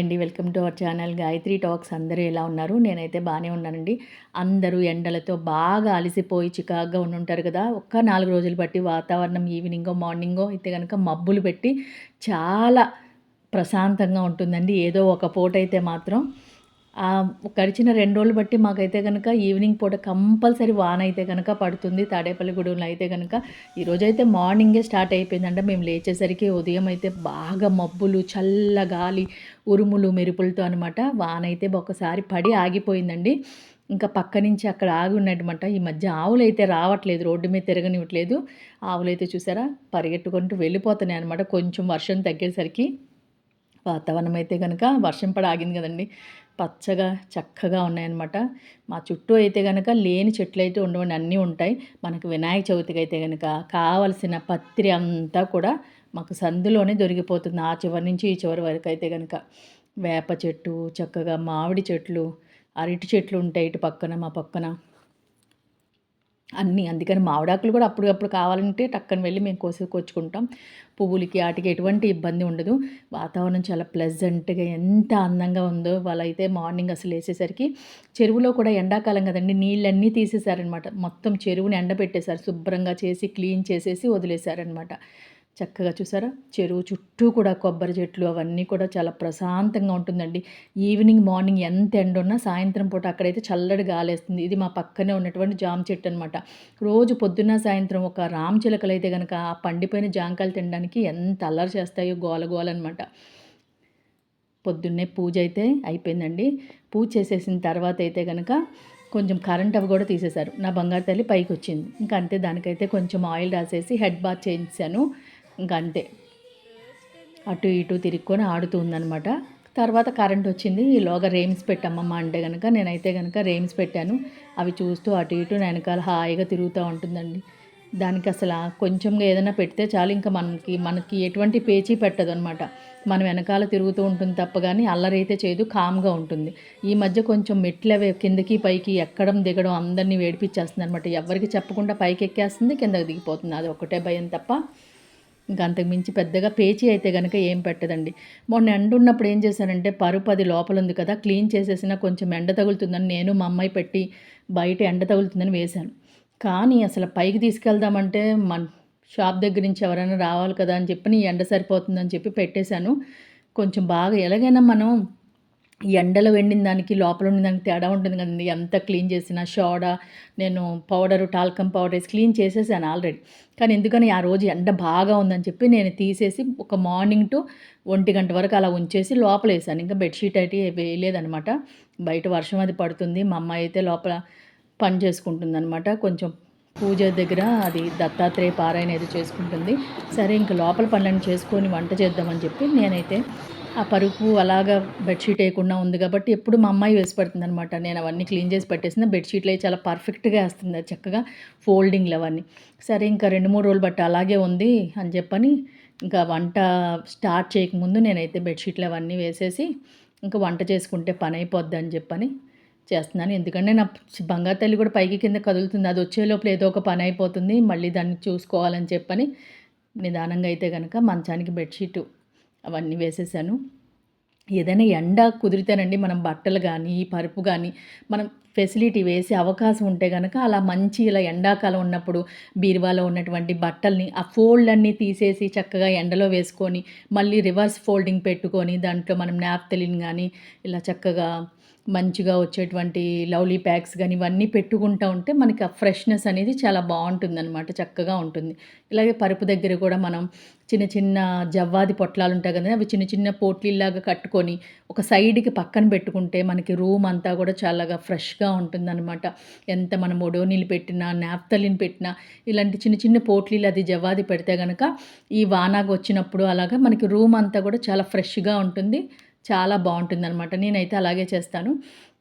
అండి. Welcome to our channel Gayatri talks. అందరూ ఎలా ఉన్నారు? నేనైతే బాగానే ఉన్నానండి. అందరూ ఎండలతో బాగా అలసిపోయి చికాగ్గా ఉండుంటారు కదా. ఒక్క నాలుగు రోజులు బట్టి వాతావరణం ఈవినింగో మార్నింగో అయితే కనుక మబ్బులు పెట్టి చాలా ప్రశాంతంగా ఉంటుందండి. ఏదో ఒక పూట అయితే మాత్రం గడిచిన రెండు రోజులు బట్టి మాకైతే కనుక ఈవినింగ్ పూట కంపల్సరీ వాన అయితే కనుక పడుతుంది. తాడేపల్లిగూడెంలో అయితే కనుక ఈరోజు అయితే మార్నింగే స్టార్ట్ అయిపోయిందంటే మేము లేచేసరికి ఉదయం అయితే బాగా మబ్బులు చల్ల గాలి ఉరుములు మెరుపులతో అనమాట వాన అయితే ఒకసారి పడి ఆగిపోయిందండి. ఇంకా పక్క నుంచి అక్కడ ఆగి ఉన్నట్టమాట ఈ మధ్య ఆవులు అయితే రావట్లేదు రోడ్డు మీద తిరగనివ్వట్లేదు. ఆవులు అయితే చూసారా? పరిగెట్టుకుంటూ వెళ్ళిపోతున్నాయి అనమాట కొంచెం వర్షం తగ్గేసరికి. వాతావరణం అయితే కనుక వర్షం పడి ఆగింది కదండి. పచ్చగా చక్కగా ఉన్నాయన్నమాట. మా చుట్టూ అయితే కనుక లేని చెట్లు అయితే ఉండవని అన్నీ ఉంటాయి. మనకు వినాయక చవితికి అయితే కనుక కావలసిన పత్రి అంతా కూడా మాకు సందులోనే దొరికిపోతుంది. ఆ చివరి నుంచి ఈ చివరి వరకు అయితే కనుక వేప చెట్టు చక్కగా మామిడి చెట్లు అరటి చెట్లు ఉంటాయి ఇటు పక్కన మా పక్కన. అన్నీ. అందుకని మామిడాకులు కూడా అప్పటికప్పుడు కావాలంటే టక్కన వెళ్ళి మేము కోసుకొచ్చుకుంటాం పువ్వులకి వాటికి ఎటువంటి ఇబ్బంది ఉండదు. వాతావరణం చాలా ప్లెజెంట్గా ఎంత అందంగా ఉందో వాళ్ళైతే మార్నింగ్ అసలు వేసేసరికి చెరువులో కూడా ఎండాకాలం కదండి నీళ్ళన్నీ తీసేశారనమాట మొత్తం చెరువుని ఎండబెట్టేశారు. శుభ్రంగా చేసి క్లీన్ చేసేసి వదిలేశారనమాట. చక్కగా చూసారా? చెరువు చుట్టూ కూడా కొబ్బరి చెట్లు అవన్నీ కూడా చాలా ప్రశాంతంగా ఉంటుందండి. ఈవినింగ్ మార్నింగ్ ఎంత ఎండ ఉన్నా సాయంత్రం పూట అక్కడైతే చల్లడి గాలేస్తుంది. ఇది మా పక్కనే ఉన్నటువంటి జామ చెట్టు అనమాట రోజు పొద్దున్న సాయంత్రం ఒక రామ్ చిలకలు అయితే కనుక ఆ పండిపోయిన జాంకాయలు తినడానికి ఎంత అల్లరి చేస్తాయో గోల గోల అనమాట పొద్దున్నే పూజ అయితే అయిపోయిందండి. పూజ చేసేసిన తర్వాత అయితే కనుక కొంచెం కరెంట్ అవి కూడా తీసేశారు. నా బంగారు తల్లి పైకి వచ్చింది ఇంకా అంతే దానికైతే కొంచెం ఆయిల్ రాసేసి హెడ్ బాత్ చేయించాను. ఇంకా అంతే అటు ఇటు తిరుక్కొని ఆడుతుందనమాట తర్వాత కరెంట్ వచ్చింది. ఈలోగా రేమ్స్ పెట్టమ్మమ్మ అంటే కనుక నేనైతే కనుక రేమ్స్ పెట్టాను. అవి చూస్తూ అటు ఇటు వెనకాల హాయిగా తిరుగుతూ ఉంటుందండి. దానికి అసలు కొంచెంగా ఏదైనా పెడితే చాలు. ఇంకా మనకి మనకి ఎటువంటి పేచీ పెట్టదు అనమాట మనం వెనకాల తిరుగుతూ ఉంటుంది తప్ప కానీ అల్లరైతే చేయదు కామ్గా ఉంటుంది. ఈ మధ్య కొంచెం మెట్లు అవి కిందకి పైకి ఎక్కడం దిగడం అందరినీ వేడిపించేస్తుంది అనమాట ఎవరికి చెప్పకుండా పైకి ఎక్కేస్తుంది కిందకి దిగిపోతుంది. అది ఒకటే భయం తప్ప ఇంకా అంతకుమించి పెద్దగా పేచి అయితే కనుక ఏం పెట్టదండి. మొన్న ఎండ ఉన్నప్పుడు ఏం చేశానంటే పరుపు అది లోపల ఉంది కదా క్లీన్ చేసేసినా కొంచెం ఎండ తగులుతుందని నేను మా అమ్మాయి పెట్టి బయట ఎండ తగులుతుందని వేశాను. కానీ అసలు పైకి తీసుకెళ్దామంటే మన షాప్ దగ్గర నుంచి ఎవరైనా రావాలి కదా అని చెప్పి ఎండ సరిపోతుందని చెప్పి పెట్టేశాను. కొంచెం బాగా ఎలాగైనా మనం ఎండలో వెండిన దానికి లోపల ఉన్న దానికి తేడా ఉంటుంది కదండి. ఎంత క్లీన్ చేసిన షోడా నేను పౌడరు టాల్కమ్ పౌడర్ వేసి క్లీన్ చేసేసాను ఆల్రెడీ. కానీ ఎందుకని ఆ రోజు ఎండ బాగా ఉందని చెప్పి నేను తీసేసి ఒక మార్నింగ్ టు ఒంటి గంట వరకు అలా ఉంచేసి లోపల వేసాను. ఇంకా బెడ్షీట్ అయితే వేయలేదనమాట బయట వర్షం అది పడుతుంది. మా అమ్మాయి అయితే లోపల పని చేసుకుంటుంది అనమాట కొంచెం పూజ దగ్గర అది దత్తాత్రేయ పారాయణ ఏదో చేసుకుంటుంది. సరే ఇంకా లోపల పనులను చేసుకొని వంట చేద్దామని చెప్పి నేనైతే ఆ పరుపు అలాగా బెడ్షీట్ వేయకుండా ఉంది కాబట్టి ఎప్పుడు మా అమ్మాయి వేసి పెడుతుంది అనమాట నేను అవన్నీ క్లీన్ చేసి పెట్టేసిన. బెడ్షీట్లు చాలా పర్ఫెక్ట్గా వేస్తుంది చక్కగా ఫోల్డింగ్లు అవన్నీ. సరే ఇంకా రెండు మూడు రోజులు బట్టి అలాగే ఉంది అని చెప్పని ఇంకా వంట స్టార్ట్ చేయకముందు నేనైతే బెడ్షీట్లు అవన్నీ వేసేసి ఇంకా వంట చేసుకుంటే పని అయిపోద్ది అని చెప్పని చేస్తున్నాను. ఎందుకంటే నా బంగారు తల్లి కూడా పైకి కింద కదులుతుంది. అది వచ్చే లోపల ఏదో ఒక పని అయిపోతుంది. మళ్ళీ దాన్ని చూసుకోవాలని చెప్పని నిదానంగా అయితే కనుక మంచానికి బెడ్షీటు అవన్నీ వేసేసాను. ఏదైనా ఎండ కుదిరితేనండి మనం బట్టలు కానీ పరుపు కానీ మనం ఫెసిలిటీ వేసే అవకాశం ఉంటే కనుక అలా మంచి ఇలా ఎండాకాలం ఉన్నప్పుడు బీరువాలో ఉన్నటువంటి బట్టల్ని ఆ ఫోల్డ్ అన్నీ తీసేసి చక్కగా ఎండలో వేసుకొని మళ్ళీ రివర్స్ ఫోల్డింగ్ పెట్టుకొని దాంట్లో మనం నాప్తలిన్ కానీ ఇలా చక్కగా మంచిగా వచ్చేటువంటి లవ్లీ ప్యాక్స్ కానీ ఇవన్నీ పెట్టుకుంటూ ఉంటే మనకి ఆ ఫ్రెష్నెస్ అనేది చాలా బాగుంటుందన్నమాట చక్కగా ఉంటుంది. ఇలాగే పరుపు దగ్గర కూడా మనం చిన్న చిన్న జవ్వాది పొట్లాలు ఉంటాయి కదా అవి చిన్న చిన్న పోట్లీలాగా కట్టుకొని ఒక సైడ్కి పక్కన పెట్టుకుంటే మనకి రూమ్ అంతా కూడా చాలాగా ఫ్రెష్గా ఉంటుందన్నమాట. ఎంత మనం ఒడోనీలు పెట్టినా నాప్తలిన్ పెట్టినా ఇలాంటి చిన్న చిన్న పోట్లీలు అది జవ్వాది పెడితే కనుక ఈ వానాగా వచ్చినప్పుడు అలాగా మనకి రూమ్ అంతా కూడా చాలా ఫ్రెష్గా ఉంటుంది. చాలా బాగుంటుందన్నమాట. నేనైతే అలాగే చేస్తాను.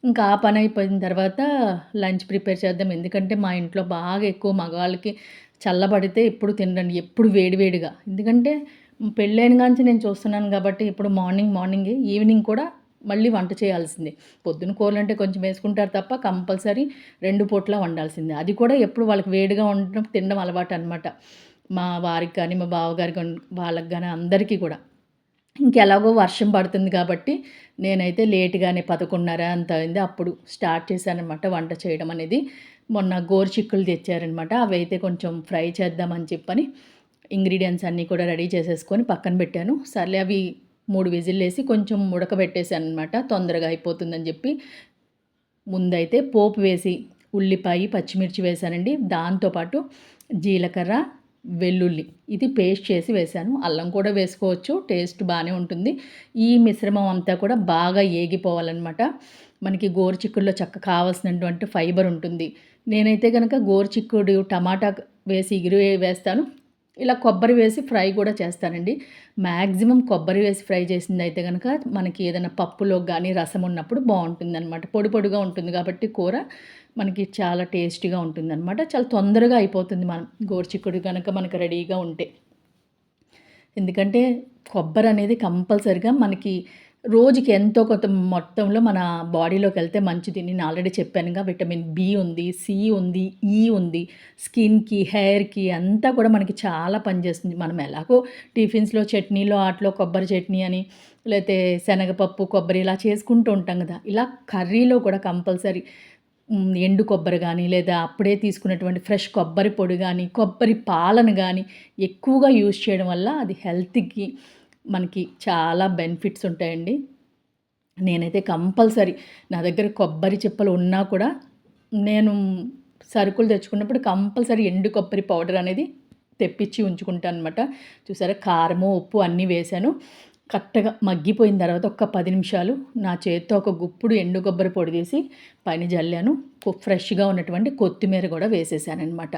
ఇంకా ఆ పని అయిపోయిన తర్వాత లంచ్ ప్రిపేర్ చేద్దాం. ఎందుకంటే మా ఇంట్లో బాగా ఎక్కువ మగవాళ్ళకి చల్లబడితే ఎప్పుడు తినండి ఎప్పుడు వేడివేడిగా ఎందుకంటే పెళ్ళైన కాంచి నేను చూస్తున్నాను కాబట్టి ఇప్పుడు మార్నింగ్ మార్నింగ్ ఈవినింగ్ కూడా మళ్ళీ వంట చేయాల్సిందే. పొద్దున కూరలు అంటే కొంచెం వేసుకుంటారు తప్ప కంపల్సరీ రెండు పూట్ల వండాల్సిందే. అది కూడా ఎప్పుడు వాళ్ళకి వేడిగా ఉండడం తినడం అలవాటు అనమాట మా వారికి కానీ మా బావగారికి వాళ్ళకి కానీ అందరికీ కూడా. ఇంకెలాగో వర్షం పడుతుంది కాబట్టి నేనైతే లేటుగానే పదకొండున్నర అంత అయింది. అప్పుడు స్టార్ట్ చేశానమాట వంట చేయడం అనేది. మొన్న గోరుచిక్కుళ్ళు తెచ్చారనమాట. అవైతే కొంచెం ఫ్రై చేద్దామని చెప్పని ఇంగ్రీడియంట్స్ అన్నీ కూడా రెడీ చేసేసుకొని పక్కన పెట్టాను. సర్లే అవి మూడు విజిల్లు వేసి కొంచెం ఉడకబెట్టేసాననమాట. తొందరగా అయిపోతుందని చెప్పి. ముందైతే పోపు వేసి ఉల్లిపాయ, పచ్చిమిర్చి వేశానండి. దాంతో పాటు జీలకర్ర, వెల్లుల్లి ఇది పేస్ట్ చేసి వేశాను. అల్లం కూడా వేసుకోవచ్చు. టేస్ట్ బాగానే ఉంటుంది. ఈ మిశ్రమం అంతా కూడా బాగా ఏగిపోవాలన్నమాట మనకి గోరుచిక్కుడులో చక్క కావాల్సినటువంటి ఫైబర్ ఉంటుంది. నేనైతే కనుక గోరుచిక్కుడు టమాటా వేసి ఇగురు వేస్తాను. ఇలా కొబ్బరి వేసి ఫ్రై కూడా చేస్తానండి. మ్యాక్సిమం కొబ్బరి వేసి ఫ్రై చేసింది అయితే కనుక మనకి ఏదైనా పప్పులో కానీ రసం ఉన్నప్పుడు బాగుంటుంది అనమాట పొడి పొడిగా ఉంటుంది కాబట్టి కూర మనకి చాలా టేస్టీగా ఉంటుంది అనమాట చాలా తొందరగా అయిపోతుంది మనం గోరుచిక్కుడు కనుక మనకు రెడీగా ఉంటే. ఎందుకంటే కొబ్బరి అనేది కంపల్సరీగా మనకి రోజుకి ఎంతో కొంత మొత్తంలో మన బాడీలోకి వెళ్తే మంచిది. నేను ఆల్రెడీ చెప్పానుగా విటమిన్ బి ఉంది, సి ఉంది, ఈ ఉంది. స్కిన్‌కి, హెయిర్‌కి అంతా కూడా మనకి చాలా పనిచేస్తుంది. మనం ఎలాగో టిఫిన్స్‌లో, చట్నీలో ఆటలో కొబ్బరి చట్నీ అని లేకపోతే శనగపప్పు, కొబ్బరి ఇలా చేసుకుంటూ ఉంటాం కదా ఇలా కర్రీలో కూడా కంపల్సరీ ఎండు కొబ్బరి కానీ లేదా అప్పుడే తీసుకున్నటువంటి ఫ్రెష్ కొబ్బరి పొడి కానీ కొబ్బరి పాలను కానీ ఎక్కువగా యూజ్ చేయడం వల్ల అది హెల్త్‌కి మనకి చాలా బెనిఫిట్స్ ఉంటాయండి. నేనైతే కంపల్సరీ నా దగ్గర కొబ్బరి చిప్పలు ఉన్నా కూడా నేను సరుకులు తెచ్చుకున్నప్పుడు కంపల్సరీ ఎండు కొబ్బరి పౌడర్ అనేది తెప్పించి ఉంచుకుంటాను అనమాట చూసారా కారము, ఉప్పు అన్నీ వేశాను. కరెక్ట్‌గా మగ్గిపోయిన తర్వాత ఒక్క పది నిమిషాలు నా చేత్తో ఒక గుప్పుడు ఎండు కొబ్బరి పొడి తీసి పైన జల్లాను. ఫ్రెష్‌గా ఉన్నటువంటి కొత్తిమీర కూడా వేసేసానమాట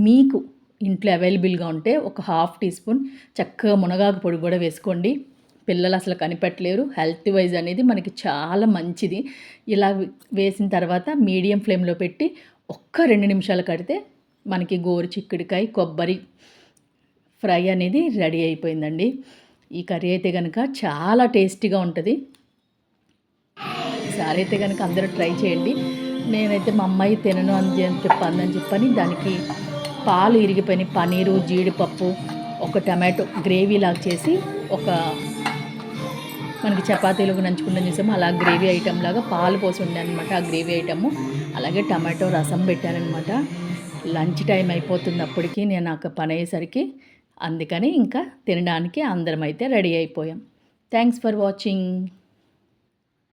మీకు ఇంట్లో అవైలబుల్‌గా ఉంటే ఒక హాఫ్ టీ స్పూన్ చక్కగా మునగాకు పొడి కూడా వేసుకోండి. పిల్లలు అసలు కనిపెట్టలేరు. హెల్త్ వైజ్ అనేది మనకి చాలా మంచిది. ఇలా వేసిన తర్వాత మీడియం ఫ్లేమ్‌లో పెట్టి ఒక్క రెండు నిమిషాలు కడితే మనకి గోరు చిక్కుడికాయ కొబ్బరి ఫ్రై అనేది రెడీ అయిపోయిందండి. ఈ కర్రీ అయితే కనుక చాలా టేస్టీగా ఉంటుంది ఈసారి అయితే కనుక అందరూ ట్రై చేయండి. నేనైతే మా అమ్మాయి తినను అని చెప్పి చెప్పని దానికి పాలు ఇరిగిపోయిన పన్నీరు, జీడిపప్పు, ఒక టమాటో గ్రేవీలాగా చేసి ఒక మనకి చపాతీలకు నంచుకుంటాం చేసాము అలా గ్రేవీ ఐటెం లాగా పాలు పోసి ఉండానమాట ఆ గ్రేవీ ఐటెము. అలాగే టమాటో రసం పెట్టానమాట లంచ్ టైం అయిపోతుంది అప్పటికి నేను నాకు పని అయ్యేసరికి. అందుకని ఇంకా తినడానికి అందరం అయితే రెడీ అయిపోయాం. Thanks for watching.